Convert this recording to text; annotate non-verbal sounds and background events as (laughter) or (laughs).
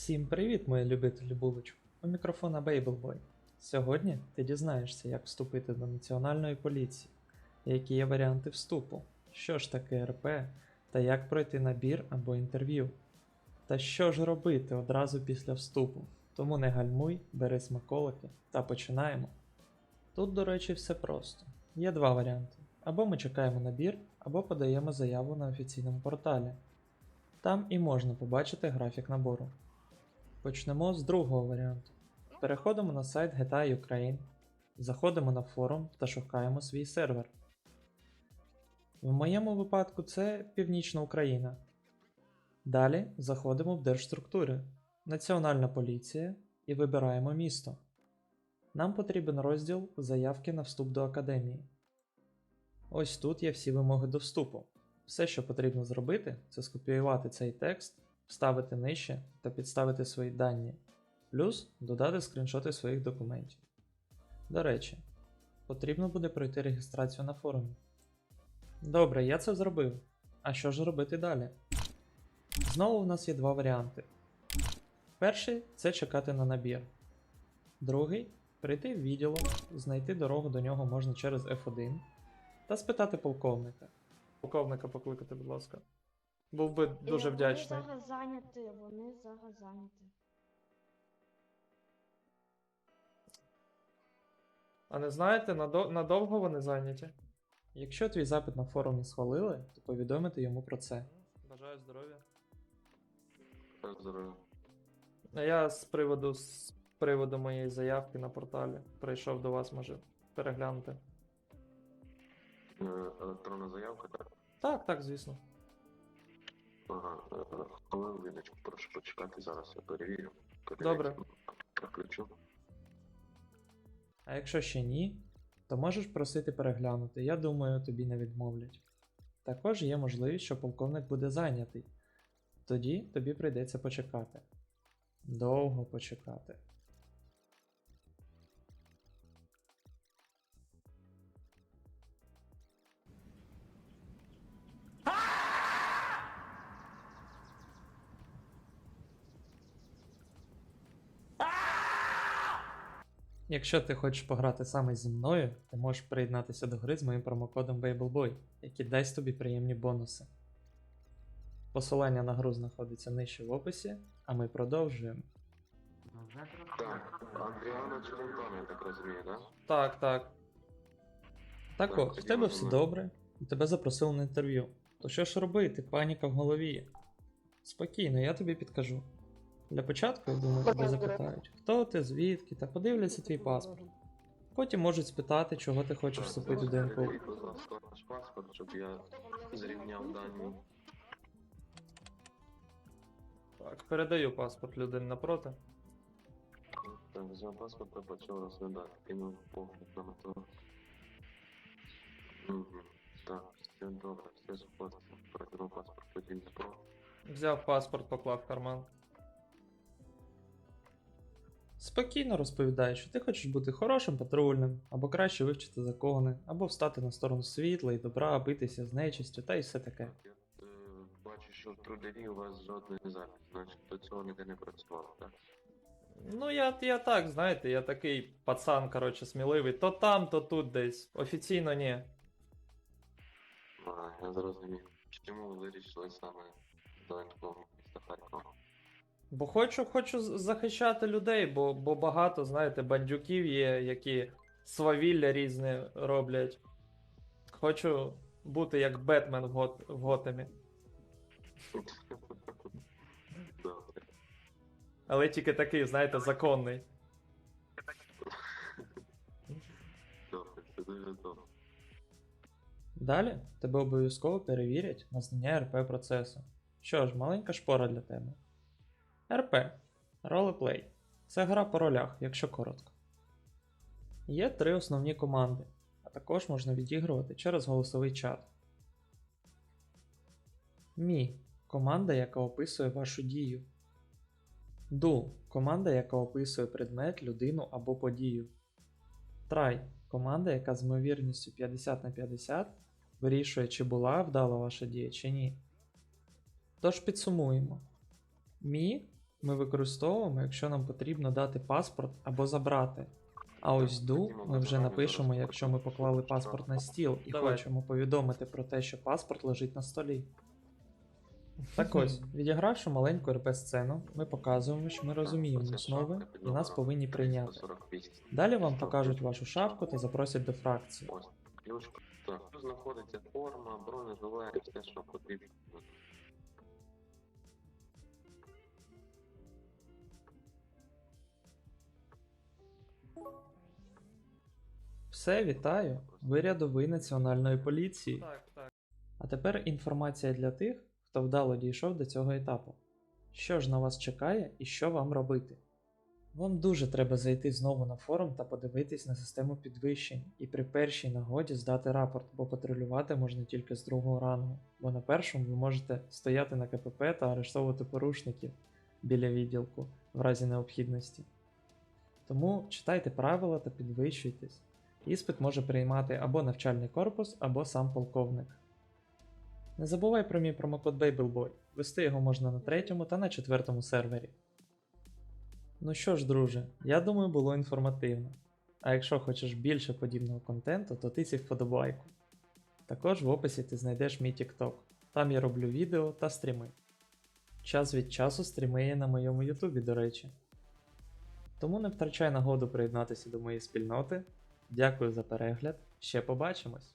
Всім привіт, мої любителі булочок. У мікрофона Бейблбой. Сьогодні ти дізнаєшся, як вступити до Національної поліції, які є варіанти вступу, що ж таке РП та як пройти набір або інтерв'ю. Та що ж робити одразу після вступу. Тому не гальмуй, бери смаколики та починаємо. Тут, до речі, все просто. Є два варіанти: або ми чекаємо набір, або подаємо заяву на офіційному порталі. Там і можна побачити графік набору. Почнемо з другого варіанту. Переходимо на сайт GTA Ukraine, заходимо на форум та шукаємо свій сервер. В моєму випадку це Північна Україна. Далі заходимо в держструктури, Національна поліція і вибираємо місто. Нам потрібен розділ заявки на вступ до академії. Ось тут є всі вимоги до вступу. Все, що потрібно зробити, це скопіювати цей текст, вставити нижче та підставити свої дані, плюс додати скріншоти своїх документів. До речі, потрібно буде пройти реєстрацію на форумі. Добре, я це зробив. А що ж робити далі? Знову в нас є два варіанти. Перший це чекати на набір. Другий прийти в відділок, знайти дорогу до нього можна через F1 та спитати полковника. Полковника покликати, будь ласка. Був би дуже вдячний. Вони зараз зайняті, вони зараз зайняті. А не знаєте, надо- надовго вони зайняті? Якщо твій запит на форумі схвалили, то повідомити йому про це. Бажаю здоров'я. Здорово. А я з приводу з приводу моєї заявки на порталі прийшов до вас, може, переглянути. Е, Електронна заявка, так? Так, так, звісно. Е, Хвилиночку, прошу почекати, зараз я перевірю. Добре. Включу. А якщо ще ні, то можеш просити переглянути, я думаю, тобі не відмовлять. Також є можливість, що полковник буде зайнятий. Тоді тобі прийдеться почекати. Довго почекати. Якщо ти хочеш пограти саме зі мною, ти можеш приєднатися до гри з моїм промокодом BableBoy, який дасть тобі приємні бонуси. Посилання на гру знаходиться нижче в описі, а ми продовжуємо. Так, Андріана Челентон, я так розумію? Так, так. Так Так, от, в тебе все добре, і тебе запросили на інтерв'ю. То що ж робити? Паніка в голові. Спокійно, я тобі підкажу. Для початку, я думаю, тебе запитають, хто ти, звідки, та подивляться твій паспорт. Потім можуть спитати, чого ти хочеш вступити будь ласка, ваш паспорт, щоб я зрівняв дані. Так, передаю паспорт людини напроти. Так, взяв паспорт та почав розглядати. Кинув погляд на. Угу. Так, все добре, все сходиться. Прокинув паспорт тоді про. Взяв паспорт, поклав в карман. Спокійно розповідай, що ти хочеш бути хорошим патрульним, або краще вивчити закони, або встати на сторону світла і добра, битися з нечистю та й все таке. Я е, бачу, що в трудові у вас жодної запис, значить до цього ніде не працював, так? Ну, я, я так, знаєте, я такий пацан, коротше, сміливий. То там, то тут десь. Офіційно ні. А, я зрозумів. Чому ви вирішили саме до? Бо хочу, хочу захищати людей, бо, бо багато, знаєте, бандюків є, які свавілля різне роблять. Хочу бути як Бетмен в, Гот, в Готемі. Але тільки такий, знаєте, законний. Далі тебе обов'язково перевірять на знання РП процесу. Що ж, маленька шпора для тебе. РП ролеплей. Це гра по ролях, якщо коротко. Є три основні команди, а також можна відігрувати через голосовий чат. Мі команда, яка описує вашу дію. Ду команда, яка описує предмет, людину або подію. Трай команда, яка з ймовірністю 50 на 50 вирішує, чи була вдала ваша дія, чи ні. Тож підсумуємо. Мі ми використовуємо, якщо нам потрібно дати паспорт або забрати. А ось ду ми вже напишемо, якщо ми поклали паспорт на стіл і Давай. хочемо повідомити про те, що паспорт лежить на столі. Так ось, (laughs) відігравши маленьку РП-сцену, ми показуємо, що ми розуміємо основи і нас повинні прийняти. Далі вам покажуть вашу шапку та запросять до фракції. Ось, ключка. Тут знаходиться форма, бронежилет, все, що потрібно. Все, вітаю! Ви рядовий національної поліції. Так, так. А тепер інформація для тих, хто вдало дійшов до цього етапу. Що ж на вас чекає і що вам робити? Вам дуже треба зайти знову на форум та подивитись на систему підвищень і при першій нагоді здати рапорт, бо патрулювати можна тільки з другого рангу, бо на першому ви можете стояти на КПП та арештовувати порушників біля відділку в разі необхідності. Тому читайте правила та підвищуйтесь. Іспит може приймати або навчальний корпус, або сам полковник. Не забувай про мій промокод BabelBoy. Вести його можна на третьому та на четвертому сервері. Ну що ж, друже, я думаю, було інформативно. А якщо хочеш більше подібного контенту, то тисяй вподобайку. Також в описі ти знайдеш мій TikTok. Там я роблю відео та стріми. Час від часу стріми є на моєму Ютубі, до речі. Тому не втрачай нагоду приєднатися до моєї спільноти. Дякую за перегляд. Ще побачимось!